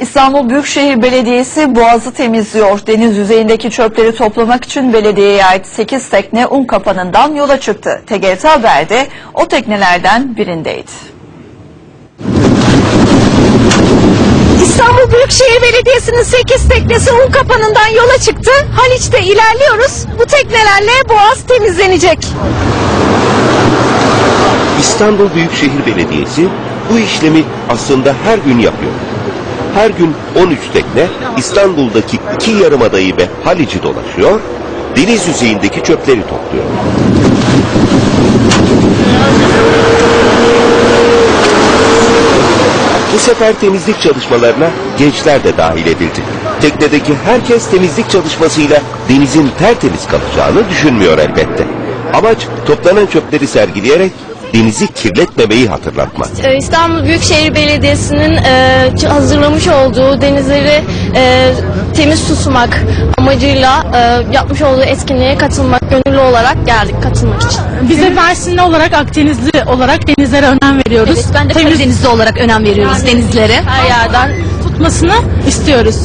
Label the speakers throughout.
Speaker 1: İstanbul Büyükşehir Belediyesi Boğaz'ı temizliyor. Deniz yüzeyindeki çöpleri toplamak için belediyeye ait 8 tekne un kapanından yola çıktı. TGRT Haber'de o teknelerden birindeydi.
Speaker 2: İstanbul Büyükşehir Belediyesi'nin 8 teknesi un kapanından yola çıktı. Haliç'te ilerliyoruz. Bu teknelerle Boğaz temizlenecek.
Speaker 3: İstanbul Büyükşehir Belediyesi bu işlemi aslında her gün yapıyor. Her gün 13 tekne İstanbul'daki iki yarımadayı ve Haliç'i dolaşıyor, deniz yüzeyindeki çöpleri topluyor. Bu sefer temizlik çalışmalarına gençler de dahil edildi. Teknedeki herkes temizlik çalışmasıyla denizin tertemiz kalacağını düşünmüyor elbette. Amaç toplanan çöpleri sergileyerek denizi kirletmemeyi hatırlatmak.
Speaker 4: Ee, İstanbul Büyükşehir Belediyesi'nin e, hazırlamış olduğu denizleri e, temiz tutmak amacıyla e, yapmış olduğu etkinliğe katılmak, gönüllü olarak geldik katılmak için.
Speaker 5: Biz de Mersinli olarak Akdenizli olarak denizlere önem veriyoruz.
Speaker 6: Evet, ben de Karadenizli olarak önem veriyoruz denizlere.
Speaker 4: Her yerden
Speaker 5: tutmasını istiyoruz.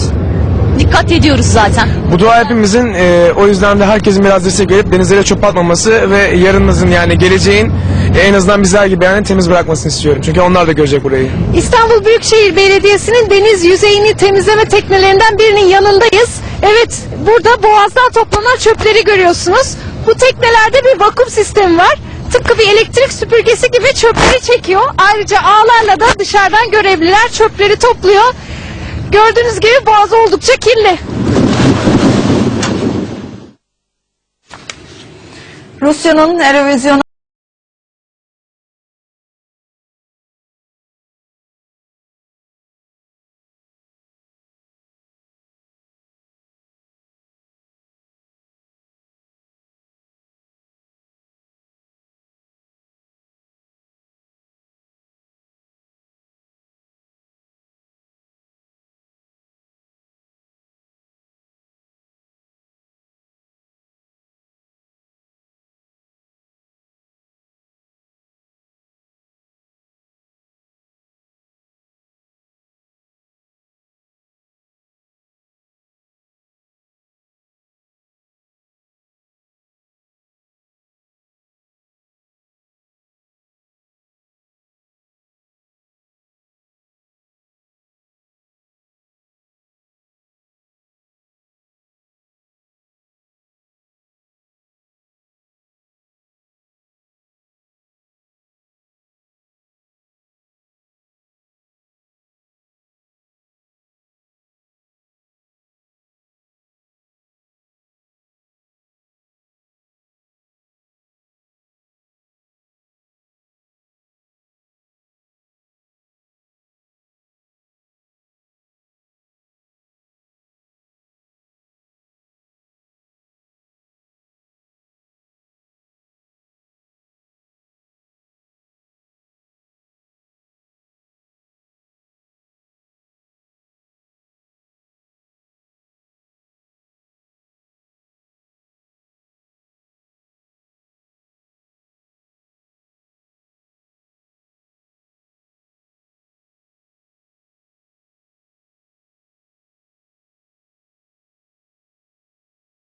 Speaker 6: Dikkat ediyoruz zaten.
Speaker 7: Bu dua hepimizin e, o yüzden de herkesin biraz destek verip denizlere çöp atmaması ve yarınımızın yani geleceğin en azından bizler gibi yani temiz bırakmasını istiyorum. Çünkü onlar da görecek burayı.
Speaker 2: İstanbul Büyükşehir Belediyesi'nin deniz yüzeyini temizleme teknelerinden birinin yanındayız. Evet, burada boğazdan toplanan çöpleri görüyorsunuz. Bu teknelerde bir vakum sistemi var. Tıpkı bir elektrik süpürgesi gibi çöpleri çekiyor. Ayrıca ağlarla da dışarıdan görevliler çöpleri topluyor. Gördüğünüz gibi boğaz oldukça kirli.
Speaker 1: Rusya'nın Eurovision